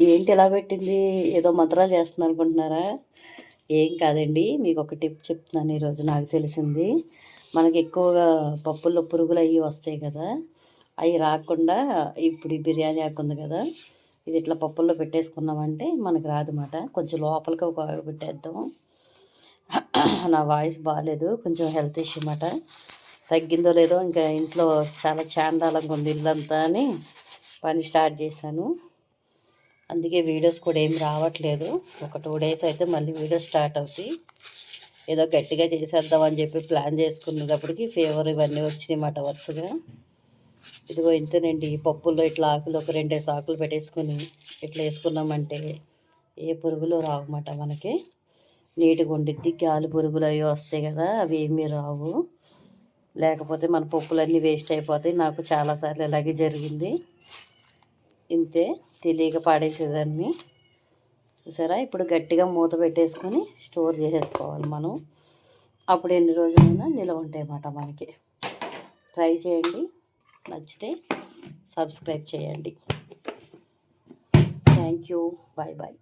ఏంటి ఎలా పెట్టింది? ఏదో మంత్రాలు చేస్తుంది అనుకుంటున్నారా? ఏం కాదండి. మీకు ఒక టిప్ చెప్తున్నాను ఈరోజు నాకు తెలిసింది. మనకి ఎక్కువగా పప్పుల్లో పురుగులు అవి వస్తాయి కదా. అవి రాకుండా ఇప్పుడు ఈ బిర్యానీ ఆకు ఉంది కదా. ఇది ఇట్లా పప్పుల్లో పెట్టేసుకున్నామంటే మనకు రాదన్నమాట. కొంచెం లోపలికి ఒక పెట్టేద్దాం నా వాయిస్ బాగాలేదు కొంచెం హెల్త్ ఇష్యూ అన్నమాట. తగ్గిందో లేదో ఇంకా ఇంట్లో చాలా చాండాలంగా ఉంది ఇల్లంతా అని పని స్టార్ట్ చేశాను. అందుకే వీడియోస్ కూడా ఏం రావట్లేదు. ఒక టూ డేస్ అయితే మళ్ళీ వీడియో స్టార్ట్ అవుతాయి. ఏదో గట్టిగా చేసేద్దామని చెప్పి ప్లాన్ చేసుకునేటప్పటికి ఫీవర్ ఇవన్నీ వచ్చినాయి మాట వరుసగా. ఇదిగో ఇంతేనండి పప్పుల్లో ఇట్లా ఆకులు ఒక రెండేసి ఆకులు పెట్టేసుకొని ఇట్లా వేసుకున్నామంటే ఏ పురుగులు రావమాట మనకి. నీట్గా ఉండిద్ది గాలి పురుగులు అవి వస్తాయి కదా అవి ఏమీ రావు. లేకపోతే మన పప్పులన్నీ వేస్ట్ అయిపోతాయి. నాకు చాలాసార్లు ఇలాగే జరిగింది. ఇంతే తెలియక పాడేసేదాన్ని. చూసారా? ఇప్పుడు గట్టిగా మూత పెట్టేసుకొని స్టోర్ చేసేసుకోవాలి మనం. అప్పుడు ఎన్ని రోజులైనా నిలవ ఉంటాయి అన్నమాట మనకి. ట్రై చేయండి. నచ్చితే సబ్స్క్రైబ్ చేయండి. Thank you. Bye bye